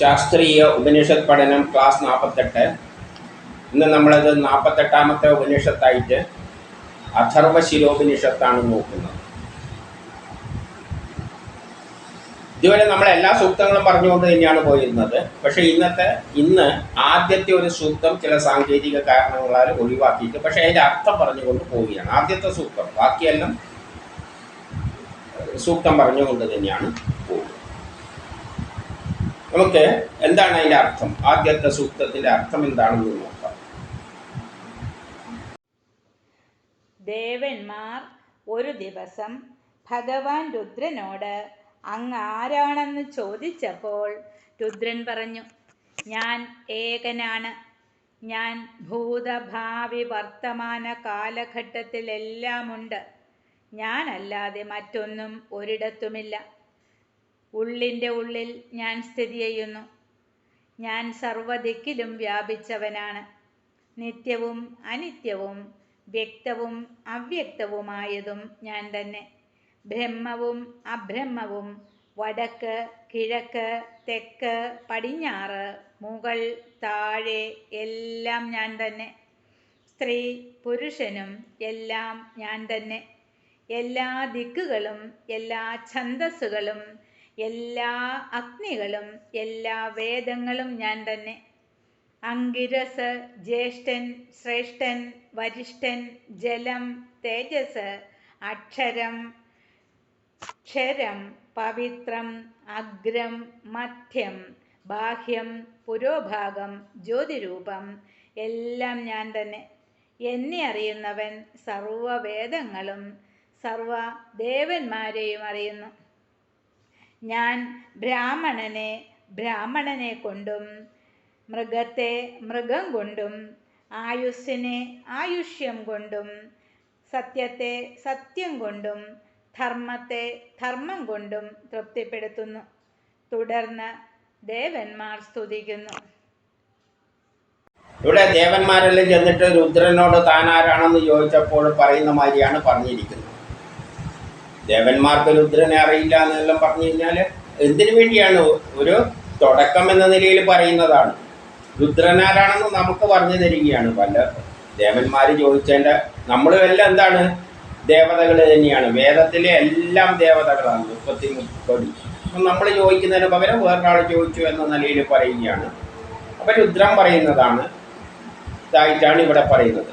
ശാസ്ത്രീയ ഉപനിഷത്ത് പഠനം ക്ലാസ് നാൽപ്പത്തെട്ട് ഇന്ന് നമ്മളത് നാൽപ്പത്തെട്ടാമത്തെ ഉപനിഷത്തായിട്ട് അഥർവശിരോപനിഷത്താണ് നോക്കുന്നത്. ഇതുവരെ നമ്മൾ എല്ലാ സൂക്തങ്ങളും പറഞ്ഞുകൊണ്ട് തന്നെയാണ് പോയിരുന്നത്. പക്ഷേ ഇന്നത്തെ ഇന്ന് ആദ്യത്തെ ഒരു സൂക്തം ചില സാങ്കേതിക കാരണങ്ങളാൽ ഒഴിവാക്കിയിട്ട് പക്ഷേ അതിന്റെ അർത്ഥം പറഞ്ഞുകൊണ്ട് പോവുകയാണ്. ആദ്യത്തെ സൂക്തം ബാക്കിയെല്ലാം സൂക്തം പറഞ്ഞുകൊണ്ട് തന്നെയാണ്. നമുക്ക് എന്താണ് അതിന്റെ അർത്ഥം? ആദ്യത്തെ സൂക്തത്തിന്റെ അർത്ഥം എന്താണെന്ന് നോക്കാം. ദേവന്മാർ ഒരു ദിവസം ഭഗവാൻ രുദ്രനോട് അങ്ങ് ആരാണെന്ന് ചോദിച്ചപ്പോൾ രുദ്രൻ പറഞ്ഞു ഞാൻ ഏകനാണ്. ഞാൻ ഭൂതഭാവി വർത്തമാന കാലഘട്ടത്തിലെല്ലാമുണ്ട്. ഞാനല്ലാതെ മറ്റൊന്നും ഒരിടത്തുമില്ല. ഉള്ളിന്റെ ഉള്ളിൽ ഞാൻ സ്ഥിതി ചെയ്യുന്നു. ഞാൻ സർവദിക്കിലും വ്യാപിച്ചവനാണ്. നിത്യവും അനിത്യവും വ്യക്തവും അവ്യക്തവുമായതും ഞാൻ തന്നെ. ബ്രഹ്മവും അബ്രഹ്മവും വടക്ക് കിഴക്ക് തെക്ക് പടിഞ്ഞാറ് മുകൾ താഴെ എല്ലാം ഞാൻ തന്നെ. സ്ത്രീ പുരുഷനും എല്ലാം ഞാൻ തന്നെ. എല്ലാ ദിക്കുകളും എല്ലാ ഛന്ദസ്സുകളും എല്ലാ അഗ്നികളും എല്ലാ വേദങ്ങളും ഞാൻ തന്നെ. അങ്കിരസ് ജ്യേഷ്ഠൻ ശ്രേഷ്ഠൻ വരിഷ്ഠൻ ജലം തേജസ് അക്ഷരം ക്ഷരം പവിത്രം അഗ്രം മധ്യം ബാഹ്യം പുരോഭാഗം ജ്യോതിരൂപം എല്ലാം ഞാൻ തന്നെ. എന്നെ അറിയുന്നവൻ സർവവേദങ്ങളും സർവ ദേവന്മാരെയും അറിയുന്നു. ഞാൻ ബ്രാഹ്മണനെ ബ്രാഹ്മണനെ കൊണ്ടും മൃഗത്തെ മൃഗം കൊണ്ടും ആയുസ്സിനെ ആയുഷ്യം കൊണ്ടും സത്യത്തെ സത്യം കൊണ്ടും ധർമ്മത്തെ ധർമ്മം കൊണ്ടും തൃപ്തിപ്പെടുത്തുന്നു. തുടർന്ന് ദേവന്മാർ സ്തുതിക്കുന്നു. ഇവിടെ ദേവന്മാരെല്ലാം ചെന്നിട്ട് രുദ്രനോട് താൻ ആരാണെന്ന് ചോദിച്ചപ്പോൾ പറയുന്ന മാതിരിയാണ് പറഞ്ഞിരിക്കുന്നത്. ദേവന്മാർക്ക് രുദ്രനെ അറിയില്ല എന്നെല്ലാം പറഞ്ഞു കഴിഞ്ഞാൽ എന്തിനു വേണ്ടിയാണ് ഒരു തുടക്കം എന്ന നിലയിൽ പറയുന്നതാണ്. രുദ്രനാരാണെന്ന് നമുക്ക് പറഞ്ഞു തരികയാണ്. പല ദേവന്മാർ ചോദിച്ചതിന്റെ നമ്മളും എല്ലാം എന്താണ്? ദേവതകൾ തന്നെയാണ്. വേദത്തിലെ എല്ലാം ദേവതകളാണ്. മുപ്പത്തി മുപ്പടി അപ്പം നമ്മൾ ചോദിക്കുന്നതിന് പകരം വേറൊരാൾ ചോദിച്ചു എന്ന നിലയിൽ പറയുകയാണ്. അപ്പം രുദ്രൻ പറയുന്നതാണ്. ഇതായിട്ടാണ് ഇവിടെ പറയുന്നത്.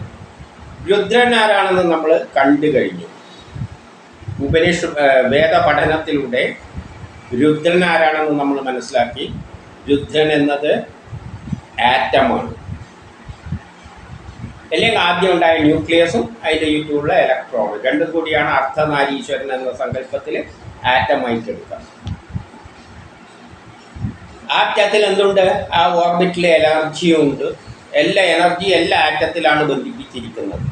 രുദ്രൻ ആരാണെന്ന് നമ്മൾ കണ്ടു കഴിഞ്ഞു. ഉപനിഷ വേദ പഠനത്തിലൂടെ രുദ്രൻ ആരാണെന്ന് നമ്മൾ മനസ്സിലാക്കി. രുദ്രൻ എന്നത് ആറ്റമാണ്. അല്ലെങ്കിൽ ആദ്യം ഉണ്ടായ ന്യൂക്ലിയസും അതിന്റെ ചുറ്റുമുള്ള ഇലക്ട്രോണും രണ്ടും കൂടിയാണ് അർത്ഥനാരീശ്വരൻ എന്ന സങ്കല്പത്തിൽ ആറ്റമായിട്ട് എടുക്കുക ആറ്റത്തിൽ എന്തുണ്ട്? ആ ഓർബിറ്റിലെ എനർജിയും ഉണ്ട് എല്ലാ എനർജി എല്ലാ ആറ്റത്തിലാണ് ബന്ധിപ്പിച്ചിരിക്കുന്നത്.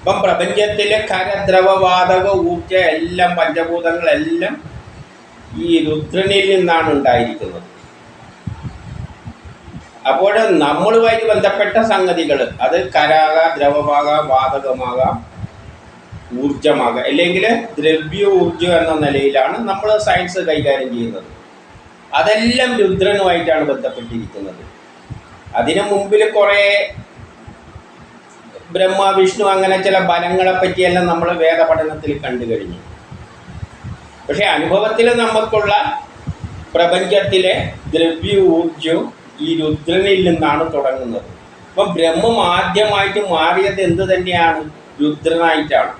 ഇപ്പം പ്രപഞ്ചത്തിലെ ഖരദ്രവവാതക ഊർജ എല്ലാം പഞ്ചഭൂതങ്ങളെല്ലാം ഈ രുദ്രനിൽ നിന്നാണ് ഉണ്ടായിരിക്കുന്നത്. അപ്പോൾ നമ്മളുമായി ബന്ധപ്പെട്ട സംഗതികൾ അത് കരാകാം ദ്രവമാകാം വാതകമാകാം ഊർജമാകാം അല്ലെങ്കിൽ ദ്രവ്യ ഊർജം എന്ന നിലയിലാണ് നമ്മൾ സയൻസ് കൈകാര്യം ചെയ്യുന്നത്. അതെല്ലാം രുദ്രനുമായിട്ടാണ് ബന്ധപ്പെട്ടിരിക്കുന്നത്. അതിനു മുമ്പിൽ കുറേ ബ്രഹ്മ വിഷ്ണു അങ്ങനെ ചില ബലങ്ങളെ പറ്റിയെല്ലാം നമ്മൾ വേദപഠനത്തിൽ കണ്ടു കഴിഞ്ഞു. പക്ഷെ അനുഭവത്തിൽ നമുക്കുള്ള പ്രപഞ്ചത്തിലെ ദ്രവ്യ ഊർജവും ഈ രുദ്രനിൽ നിന്നാണ് തുടങ്ങുന്നത്. അപ്പം ബ്രഹ്മം ആദ്യമായിട്ട് മാറിയത് എന്ത് തന്നെയാണ്? രുദ്രനായിട്ടാണ്.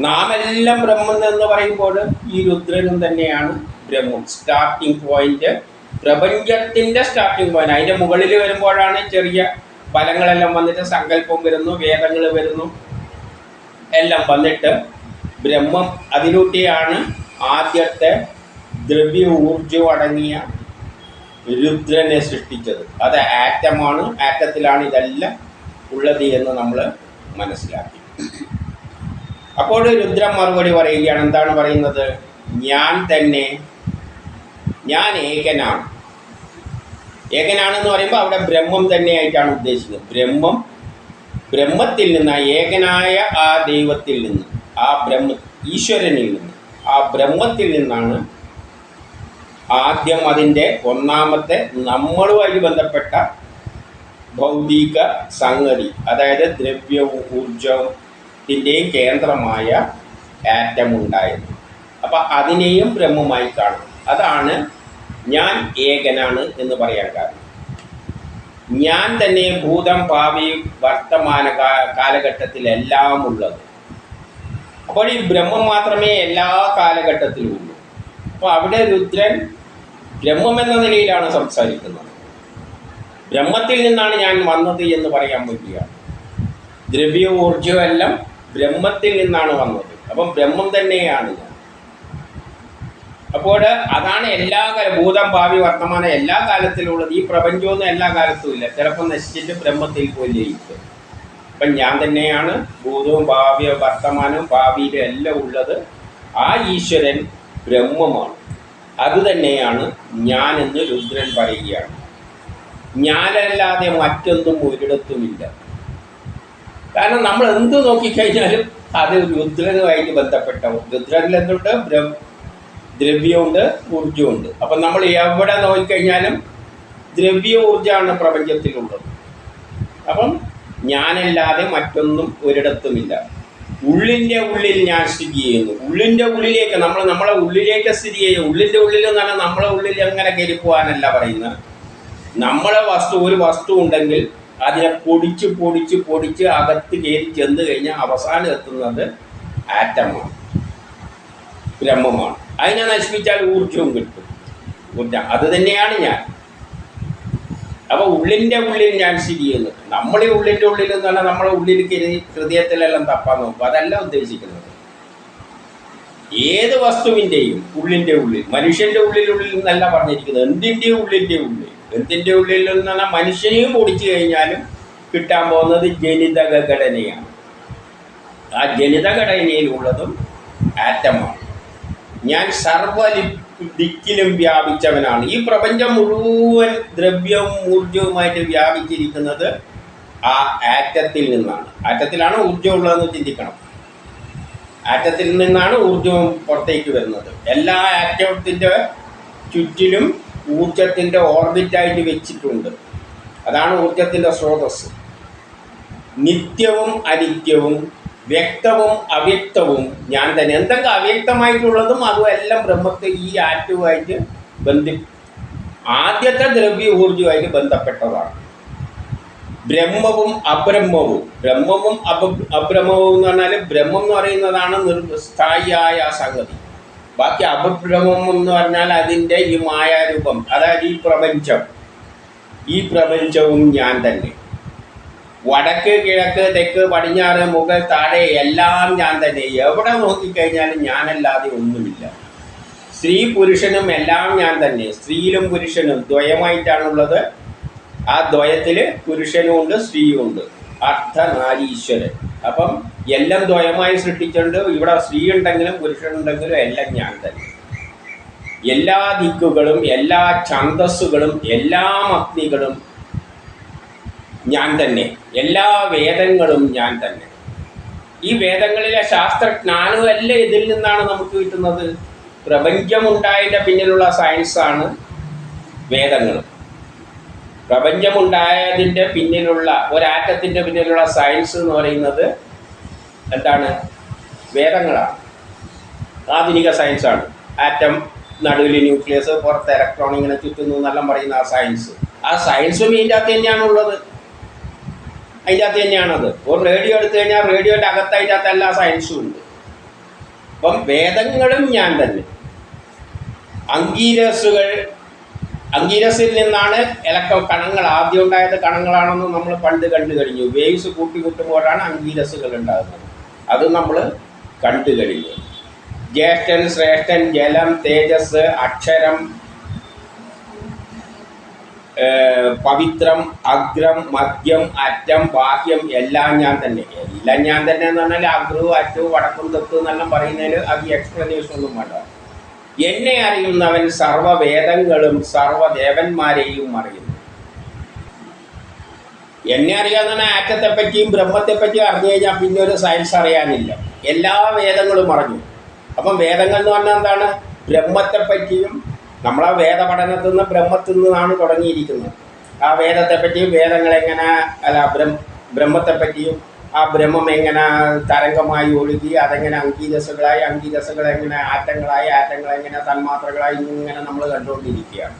നാം എല്ലാം ബ്രഹ്മം എന്ന് പറയുമ്പോൾ ഈ രുദ്രനും തന്നെയാണ് ബ്രഹ്മം. സ്റ്റാർട്ടിംഗ് പോയിന്റ് പ്രപഞ്ചത്തിന്റെ സ്റ്റാർട്ടിംഗ് പോയിന്റ് അതിന്റെ മുകളിൽ വരുമ്പോഴാണ് ചെറിയ ഫലങ്ങളെല്ലാം വന്നിട്ട് സങ്കല്പം വരുന്നു വേദങ്ങൾ വരുന്നു. എല്ലാം വന്നിട്ട് ബ്രഹ്മം അതിലൂട്ടിയാണ് ആദ്യത്തെ ദ്രവ്യ ഊർജവും അടങ്ങിയ രുദ്രനെ സൃഷ്ടിച്ചത്. അത് ആറ്റമാണ് ആറ്റത്തിലാണ് ഇതെല്ലാം ഉള്ളത് എന്ന് നമ്മൾ മനസ്സിലാക്കി. അപ്പോൾ രുദ്രൻ മറുപടി പറയുകയാണ് എന്താണ് പറയുന്നത്? ഞാൻ തന്നെ ഞാൻ ഏകനാണ്. ഏകനാണെന്ന് പറയുമ്പോൾ അവിടെ ബ്രഹ്മം തന്നെയായിട്ടാണ് ഉദ്ദേശിക്കുന്നത്. ബ്രഹ്മം ബ്രഹ്മത്തിൽ നിന്ന് ആ ഏകനായ ആ ദൈവത്തിൽ നിന്ന് ആ ബ്രഹ്മ ഈശ്വരനിൽ നിന്ന് ആ ബ്രഹ്മത്തിൽ നിന്നാണ് ആദ്യം അതിന്റെ ഒന്നാമത്തെ നമ്മളുമായി ബന്ധപ്പെട്ട ഭൗതിക സംഗതി അതായത് ദ്രവ്യവും ഊർജത്തിന്റെയും കേന്ദ്രമായ ആറ്റം ഉണ്ടായത്. അപ്പം അതിനെയും ബ്രഹ്മമായി കാണും അതാണ് ഞാൻ ഏകനാണ് എന്ന് പറയാൻ കാരണം. ഞാൻ തന്നെ ഭൂതം ഭാവി വർത്തമാന കാലഘട്ടത്തിലെല്ലാം ഉള്ളത്. അപ്പോൾ ഈ ബ്രഹ്മം മാത്രമേ എല്ലാ കാലഘട്ടത്തിലും ഉള്ളൂ അപ്പോൾ അവിടെ രുദ്രൻ ബ്രഹ്മം എന്ന നിലയിലാണ് സംസാരിക്കുന്നത്. ബ്രഹ്മത്തിൽ നിന്നാണ് ഞാൻ വന്നത് എന്ന് പറയാൻ പറ്റുകയാണ് ദ്രവ്യവും ഊർജവും എല്ലാം ബ്രഹ്മത്തിൽ നിന്നാണ് വന്നത്. അപ്പം ബ്രഹ്മം തന്നെയാണ്. അപ്പോൾ അതാണ് എല്ലാ ഭൂതം ഭാവി വർത്തമാനം എല്ലാ കാലത്തിലുള്ളത്. ഈ പ്രപഞ്ചമൊന്നും എല്ലാ കാലത്തും ഇല്ല. ചിലപ്പോൾ നശിച്ചിട്ട് ബ്രഹ്മത്തിൽ പോയി ലയിക്കും. അപ്പം ഞാൻ തന്നെയാണ് ഭൂതവും ഭാവി വർത്തമാനവും ഭാവിയിലും എല്ലാം ഉള്ളത്. ആ ഈശ്വരൻ ബ്രഹ്മമാണ്. അതുതന്നെയാണ് തന്നെയാണ് എന്ന് രുദ്രൻ പറയുകയാണ്. ഞാനല്ലാതെ മറ്റൊന്നും ഒരിടത്തുമില്ല. കാരണം നമ്മൾ എന്ത് നോക്കിക്കഴിഞ്ഞാലും അത് രുദ്രനുമായിട്ട് ബന്ധപ്പെട്ട രുദ്രനിൽ എന്തുണ്ട്? ബ്രഹ്മ ദ്രവ്യമുണ്ട് ഊർജമുണ്ട്. അപ്പം നമ്മൾ എവിടെ നോക്കിക്കഴിഞ്ഞാലും ദ്രവ്യ ഊർജമാണ് പ്രപഞ്ചത്തിലുള്ളത്. അപ്പം ഞാനല്ലാതെ മറ്റൊന്നും ഒരിടത്തുമില്ല. ഉള്ളിന്റെ ഉള്ളിൽ ഞാൻ സ്ഥിതി ചെയ്യുന്നു. ഉള്ളിന്റെ ഉള്ളിലേക്ക് നമ്മൾ നമ്മളെ ഉള്ളിലേക്ക് സ്ഥിതി ചെയ്യുന്നു ഉള്ളിന്റെ ഉള്ളിൽ പറഞ്ഞാൽ നമ്മളെ ഉള്ളിൽ കയറി പോകാനല്ല പറയുന്നത്? നമ്മളെ വസ്തു ഒരു വസ്തു ഉണ്ടെങ്കിൽ അതിനെ പൊടിച്ച് പൊടിച്ച് പൊടിച്ച് അകത്ത് കയറി ചെന്ന് കഴിഞ്ഞാൽ അവസാനം എത്തുന്നത് ആറ്റമാണ് ബ്രഹ്മമാണ്. അതിനെ നശിപ്പിച്ചാൽ ഊർജവും കിട്ടും. ഊർജം അത് തന്നെയാണ് ഞാൻ. അപ്പോൾ ഉള്ളിന്റെ ഉള്ളിൽ ഞാൻ സ്ഥിതി ചെയ്യുന്നു നമ്മൾ ഈ ഉള്ളിന്റെ ഉള്ളിൽ എന്ന് പറഞ്ഞാൽ നമ്മളെ ഉള്ളിൽ കയറി ഹൃദയത്തിലെല്ലാം തപ്പാൻ നോക്കും അതല്ല ഉദ്ദേശിക്കുന്നത്. ഏത് വസ്തുവിന്റെയും ഉള്ളിന്റെ ഉള്ളിൽ മനുഷ്യന്റെ ഉള്ളിലുള്ളിൽ എന്നല്ല പറഞ്ഞിരിക്കുന്നത്. എന്തിന്റെയും ഉള്ളിന്റെ ഉള്ളിൽ? എന്തിന്റെ ഉള്ളിൽ എന്ന് പറഞ്ഞാൽ മനുഷ്യനെയും പൊടിച്ചു കഴിഞ്ഞാലും കിട്ടാൻ പോകുന്നത് ജനിതക ഘടനയാണ് ആ ജനിതഘടനയിലുള്ളതും ആറ്റമാണ്. ഞാൻ സർവ ദിക്കിലും വ്യാപിച്ചവനാണ്. ഈ പ്രപഞ്ചം മുഴുവൻ ദ്രവ്യവും ഊർജവുമായിട്ട് വ്യാപിച്ചിരിക്കുന്നത് ആ ആറ്റത്തിൽ നിന്നാണ്. ആറ്റത്തിലാണ് ഊർജം ഉള്ളതെന്ന് ചിന്തിക്കണം. ആറ്റത്തിൽ നിന്നാണ് ഊർജവും പുറത്തേക്ക് വരുന്നത്. എല്ലാ ആറ്റത്തിന്റെ ചുറ്റിലും ഊർജത്തിന്റെ ഓർബിറ്റായിട്ട് വെച്ചിട്ടുണ്ട്. അതാണ് ഊർജത്തിന്റെ സ്രോതസ് നിത്യവും അനിത്യവും വ്യക്തവും അവ്യക്തവും. ഞാൻ തന്നെ എന്തൊക്കെ അവ്യക്തമായിട്ടുള്ളതും അതും എല്ലാം ബ്രഹ്മത്തെ ഈ ആറ്റുമായിട്ട് ബന്ധി ആദ്യത്തെ ദ്രവ്യ ഊർജവുമായിട്ട് ബന്ധപ്പെട്ടതാണ്. ബ്രഹ്മവും അബ്രഹ്മവും. ബ്രഹ്മവും അപ അബ്രഹ്മവും എന്ന് പറഞ്ഞാൽ ബ്രഹ്മം എന്ന് പറയുന്നതാണ് നിർസ്ഥായിയായ സംഗതി. ബാക്കി അപബ്രഹ്മം എന്ന് പറഞ്ഞാൽ അതിന്റെ ഈ മായാരൂപം. അതായത് ഈ പ്രപഞ്ചം. ഈ പ്രപഞ്ചവും ഞാൻ തന്നെ. വടക്ക് കിഴക്ക് തെക്ക് പടിഞ്ഞാറ് മുകൾ താഴെ എല്ലാം ഞാൻ തന്നെ. എവിടെ നോക്കിക്കഴിഞ്ഞാലും ഞാനല്ലാതെ ഒന്നുമില്ല. സ്ത്രീ പുരുഷനും എല്ലാം ഞാൻ തന്നെ. സ്ത്രീയിലും പുരുഷനും. ദ്വയമായിട്ടാണുള്ളത്. ആ ദ്വയത്തിൽ പുരുഷനും ഉണ്ട് സ്ത്രീയും ഉണ്ട് അർദ്ധനാരീശ്വരൻ. അപ്പം എല്ലാം ദ്വയമായി സൃഷ്ടിച്ചിട്ടുണ്ട്. ഇവിടെ സ്ത്രീ ഉണ്ടെങ്കിലും പുരുഷനുണ്ടെങ്കിലും എല്ലാം ഞാൻ തന്നെ. എല്ലാ ദിക്കുകളും എല്ലാ ഛന്തസ്സുകളും എല്ലാ അഗ്നികളും ഞാൻ തന്നെ. എല്ലാ വേദങ്ങളും ഞാൻ തന്നെ. ഈ വേദങ്ങളിലെ ശാസ്ത്രജ്ഞാനവും എല്ലാം ഇതിൽ നിന്നാണ് നമുക്ക് കിട്ടുന്നത്. പ്രപഞ്ചമുണ്ടായതിന്റെ പിന്നിലുള്ള സയൻസാണ് വേദങ്ങൾ. പ്രപഞ്ചമുണ്ടായതിന്റെ പിന്നിലുള്ള ഒരാറ്റത്തിന്റെ പിന്നിലുള്ള സയൻസ് എന്ന് പറയുന്നത് എന്താണ്? വേദങ്ങളാണ്. ആധുനിക സയൻസാണ് ആറ്റം നടുവിൽ ന്യൂക്ലിയസ് പുറത്ത് ഇലക്ട്രോൺ ഇങ്ങനെ ചുറ്റുന്നു എന്നെല്ലാം പറയുന്ന ആ സയൻസ് ആ സയൻസും ഇതിന്റെ അകത്ത് തന്നെയാണുള്ളത്. അതിന്റെ അകത്ത് തന്നെയാണത്. ഒരു റേഡിയോ എടുത്തു കഴിഞ്ഞാൽ റേഡിയോന്റെ അകത്ത് അതിന്റെ അകത്ത് എല്ലാ സയൻസും ഉണ്ട്. അപ്പം വേദങ്ങളും ഞാൻ തന്നെ. അങ്കീരസുകൾ അങ്കീരസിൽ നിന്നാണ് ഇലക്ട്രോ കണങ്ങൾ ആദ്യം ഉണ്ടായത് കണങ്ങളാണെന്ന് നമ്മൾ പണ്ട് കണ്ടു കഴിഞ്ഞു. വേവ്സ് കൂട്ടിമുട്ടുമ്പോഴാണ് അങ്കീരസുകൾ ഉണ്ടാകുന്നത്. അത് നമ്മൾ കണ്ടു കഴിഞ്ഞു. ജ്യേഷ്ഠൻ ശ്രേഷ്ഠൻ ജലം തേജസ് അക്ഷരം പവിത്രം അഗ്രം മദ്യം അറ്റം ബാഹ്യം എല്ലാം ഞാൻ തന്നെ. എല്ലാം ഞാൻ തന്നെ എന്ന് പറഞ്ഞാൽ അഗ്രവും അറ്റവും വടക്കും തെക്കും എന്നെല്ലാം പറയുന്നതിൽ അത് എക്സ്പ്ലനേഷൻ ഒന്നും വേണ്ട. എന്നെ അറിയുന്നവൻ സർവവേദങ്ങളും സർവദേവന്മാരെയും അറിയുന്നു. എന്നെ അറിയാവുന്ന ആറ്റത്തെ പറ്റിയും ബ്രഹ്മത്തെ പറ്റിയും അറിഞ്ഞു കഴിഞ്ഞാൽ പിന്നെ ഒരു സയൻസ് അറിയാനില്ല. എല്ലാ വേദങ്ങളും അറിഞ്ഞു. അപ്പം വേദങ്ങൾ എന്ന് പറഞ്ഞാൽ എന്താണ്? ബ്രഹ്മത്തെ പറ്റിയും ആ വേദ പഠനത്തിൽ നിന്ന് ബ്രഹ്മത്തിൽ നിന്നാണ് തുടങ്ങിയിരിക്കുന്നത്. ആ വേദത്തെ പറ്റിയും വേദങ്ങൾ എങ്ങനെ അല്ല ബ്രഹ്മ ബ്രഹ്മത്തെ പറ്റിയും ആ ബ്രഹ്മം എങ്ങനെ തരംഗമായി ഒഴുകി അതെങ്ങനെ അങ്കീരസകളായി അങ്കീരസകൾ എങ്ങനെ ആറ്റങ്ങളായി ആറ്റങ്ങൾ എങ്ങനെ തന്മാത്രകളായി ഇങ്ങനെ നമ്മൾ കണ്ടുകൊണ്ടിരിക്കുകയാണ്.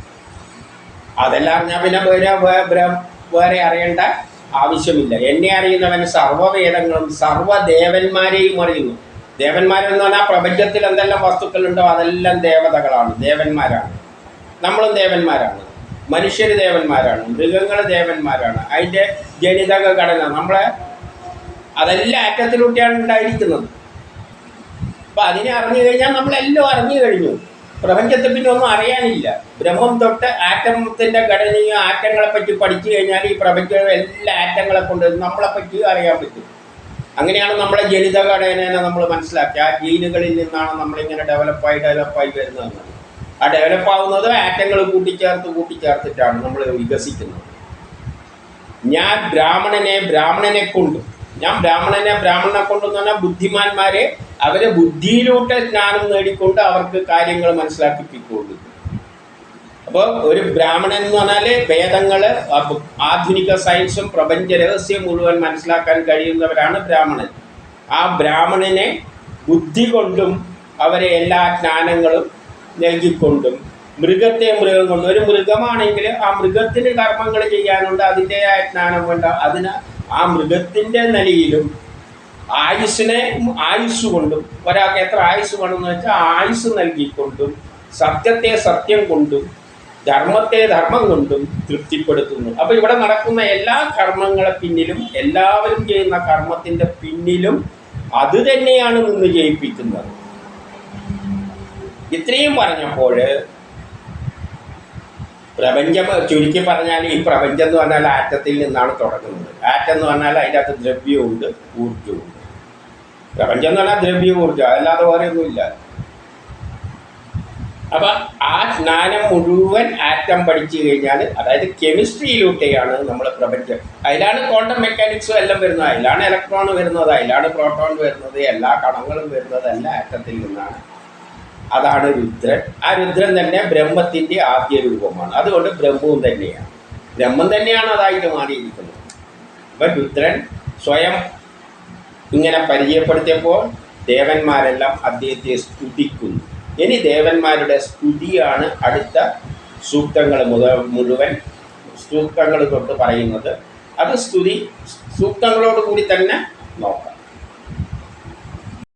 അതെല്ലാം അറിഞ്ഞാൽ പിന്നെ വേറെ വേറെ അറിയേണ്ട ആവശ്യമില്ല. എന്നെ അറിയുന്നവൻ സർവവേദങ്ങളും സർവദേവന്മാരെയും അറിയുന്നു. ദേവന്മാരെന്ന് പറഞ്ഞാൽ പ്രപഞ്ചത്തിൽ എന്തെല്ലാം വസ്തുക്കളുണ്ടോ അതെല്ലാം ദേവതകളാണ് ദേവന്മാരാണ്. നമ്മളും ദേവന്മാരാണ്. മനുഷ്യർ ദേവന്മാരാണ് മൃഗങ്ങൾ ദേവന്മാരാണ്. അതിന്റെ ജനിതക ഘടന നമ്മളെ അതെല്ലാം ആറ്റത്തിലൂട്ടിയാണ് ഉണ്ടായിരിക്കുന്നത്. അപ്പം അതിനെ അറിഞ്ഞു കഴിഞ്ഞാൽ നമ്മളെല്ലാം അറിഞ്ഞു കഴിഞ്ഞു. പ്രപഞ്ചത്തെ പിന്നെ ഒന്നും അറിയാനില്ല. ബ്രഹ്മം തൊട്ട് ആറ്റത്തിന്റെ ഘടനയും ആറ്റങ്ങളെ പറ്റി പഠിച്ചു കഴിഞ്ഞാൽ ഈ പ്രപഞ്ചം എല്ലാ ആറ്റങ്ങളെ കൊണ്ട് നമ്മളെ പറ്റി അറിയാൻ പറ്റും. അങ്ങനെയാണ് നമ്മളെ ജനിത ഘടനയെ നമ്മൾ മനസ്സിലാക്കി ആ ജീനുകളിൽ നിന്നാണ് നമ്മളിങ്ങനെ ഡെവലപ്പായി ഡെവലപ്പായി വരുന്നത്. ആ ഡെവലപ്പ് ആവുന്നത് ആറ്റങ്ങൾ കൂട്ടിച്ചേർത്ത് കൂട്ടിച്ചേർത്തിട്ടാണ് നമ്മൾ വികസിക്കുന്നത്. ഞാൻ ബ്രാഹ്മണനെ ബ്രാഹ്മണനെ കൊണ്ട് ഞാൻ ബ്രാഹ്മണനെ ബ്രാഹ്മണനെ കൊണ്ടെന്ന് പറഞ്ഞാൽ ബുദ്ധിമാന്മാരെ അവരെ ബുദ്ധിയിലൂടെ ജ്ഞാനം നേടിക്കൊണ്ട് അവർക്ക് കാര്യങ്ങൾ മനസ്സിലാക്കിപ്പിക്കൊള്ളു അപ്പോൾ ഒരു ബ്രാഹ്മണൻ എന്ന് പറഞ്ഞാൽ വേദങ്ങൾ ആധുനിക സയൻസും പ്രപഞ്ച രഹസ്യം മുഴുവൻ മനസ്സിലാക്കാൻ കഴിയുന്നവരാണ് ബ്രാഹ്മണൻ. ആ ബ്രാഹ്മണനെ ബുദ്ധി കൊണ്ടും അവരെ എല്ലാ ജ്ഞാനങ്ങളും നൽകിക്കൊണ്ടും മൃഗത്തെ മൃഗം കൊണ്ട് ഒരു മൃഗമാണെങ്കിൽ ആ മൃഗത്തിന് കർമ്മങ്ങൾ ചെയ്യാനുണ്ട് അതിന്റെതായ ജ്ഞാനം കൊണ്ട് അതിന് ആ മൃഗത്തിന്റെ നിലയിലും ആയുസ്സിനെ ആയുസ് കൊണ്ടും ഒരാൾക്ക് എത്ര ആയുസ് വേണമെന്ന് വെച്ചാൽ ആയുസ് നൽകിക്കൊണ്ടും സത്യത്തെ സത്യം കൊണ്ടും ധർമ്മത്തെ ധർമ്മം കൊണ്ടും തൃപ്തിപ്പെടുത്തുന്നു. അപ്പോൾ ഇവിടെ നടക്കുന്ന എല്ലാ കർമ്മങ്ങളെ പിന്നിലും എല്ലാവരും ചെയ്യുന്ന കർമ്മത്തിന്റെ പിന്നിലും അത് തന്നെയാണ് നിന്ന് ജയിപ്പിക്കുന്നത്. ഇത്രയും പറഞ്ഞപ്പോൾ പ്രപഞ്ചം ചുരുക്കി പറഞ്ഞാൽ ഈ പ്രപഞ്ചം എന്ന് പറഞ്ഞാൽ ആറ്റത്തിൽ നിന്നാണ് തുടങ്ങുന്നത്. ആറ്റം എന്ന് പറഞ്ഞാൽ അതിന്റെ അകത്ത് ദ്രവ്യമുണ്ട് ഊർജമുണ്ട്. പ്രപഞ്ചം എന്ന് പറഞ്ഞാൽ ദ്രവ്യ ഊർജം അല്ലാതെ വേറെ ഒന്നുമില്ല അപ്പൊ ആ ജ്ഞാനം മുഴുവൻ ആറ്റം പഠിച്ചു കഴിഞ്ഞാൽ അതായത് കെമിസ്ട്രിയിലൂടെയാണ് നമ്മൾ പ്രപഞ്ചം. അതിലാണ് ക്വാണ്ടം മെക്കാനിക്സും എല്ലാം വരുന്നത്. അതിലാണ് ഇലക്ട്രോൺ വരുന്നത്. അതിലാണ് പ്രോട്ടോൺ വരുന്നത്. എല്ലാ കണങ്ങളും വരുന്നത് എല്ലാം ആറ്റത്തിൽ നിന്നാണ്. അതാണ് രുദ്രൻ. ആ രുദ്രൻ തന്നെ ബ്രഹ്മത്തിന്റെ ആദ്യ രൂപമാണ്. അതുകൊണ്ട് ബ്രഹ്മവും തന്നെയാണ്. ബ്രഹ്മം തന്നെയാണ് അതായിട്ട് മാറിയിരിക്കുന്നത്. അപ്പം രുദ്രൻ സ്വയം ഇങ്ങനെ പരിചയപ്പെടുത്തിയപ്പോൾ ദേവന്മാരെല്ലാം അദ്ദേഹത്തെ സ്തുതിക്കുന്നു. ഇനി ദേവന്മാരുടെ സ്തുതിയാണ് അടുത്ത സൂക്തങ്ങൾ മുത മുഴുവൻ സൂക്തങ്ങൾ തൊട്ട് പറയുന്നത്. അത് സ്തുതി സൂക്തങ്ങളോട് കൂടി തന്നെ നോക്കാം.